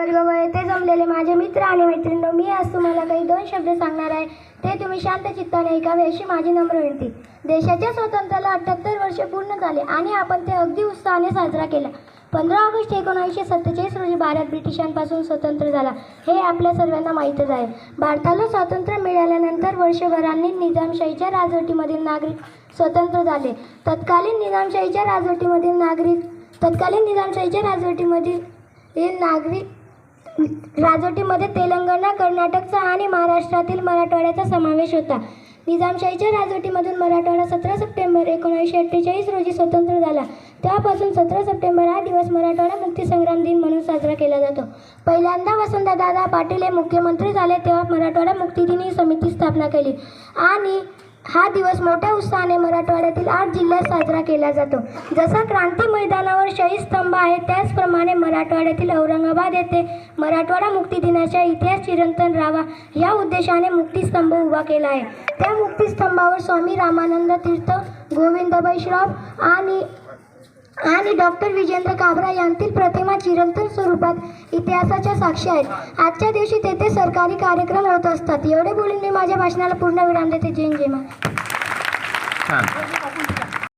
वर्ग व येथे जमलेले माझे मित्र आणि मैत्रिणी मी आज तुम्हाला काही दोन शब्द सांगणार आहे. ते तुम्ही शांत चित्ताने ऐकावे अशी माझी नम्र विनंती. देशाच्या स्वातंत्र्याला अठ्ठ्याहत्तर वर्षे पूर्ण झाले आणि आपण ते अगदी उत्साहाने साजरा केला. पंधरा ऑगस्ट एकोणीसशे सत्तेचाळीस रोजी भारत ब्रिटिशांपासून स्वतंत्र झाला. हे आपल्या सर्वांना माहीतच आहे. भारताला स्वातंत्र्य मिळाल्यानंतर वर्षभरांनी निजामशाहीच्या राजवटीमधील नागरिक स्वतंत्र झाले. तत्कालीन निजामशाहीच्या राजवटीमधील नागरिक तत्कालीन निजामशाहीच्या राजवटीमधील हे नागरिक राजवटीमध्ये तेलंगणा कर्नाटकचा आणि महाराष्ट्रातील मराठवाड्याचा समावेश होता. निजामशाहीच्या राजवटीमधून मराठवाडा सतरा सप्टेंबर एकोणीसशे अठ्ठेचाळीस रोजी स्वतंत्र झाला. त्यापासून सतरा सप्टेंबर हा दिवस मराठवाडा मुक्तीसंग्राम दिन म्हणून साजरा केला जातो. पहिल्यांदा वसंतदादा पाटील हे मुख्यमंत्री झाले तेव्हा मराठवाडा मुक्ती दिन ही समिती स्थापना केली आणि हा दिवस मोठ्या उत्साहाने मराठवाड्यातील आठ जिल्ह्यात साजरा केला जातो. जसा क्रांती मैदानावर शहीद स्तंभ आहे त्याचप्रमाणे मराठवाड्यातील औरंगाबाद येथे मराठवाडा मुक्ती दिनाचा इतिहास चिरंतन राहावा या उद्देशाने मुक्तीस्तंभ उभा केला आहे. त्या मुक्तीस्तंभावर स्वामी रामानंद तीर्थ गोविंद श्रॉफ आणि आणि डॉक्टर विजेंद्र काबरा यांतील प्रतिमा चिरंतन स्वरूपात इतिहासाच्या साक्षी आहेत. आजच्या दिवशी तेथे सरकारी कार्यक्रम होत असतात. एवढे बोलून मी माझ्या भाषणाला पूर्ण विराम देते. जैन जय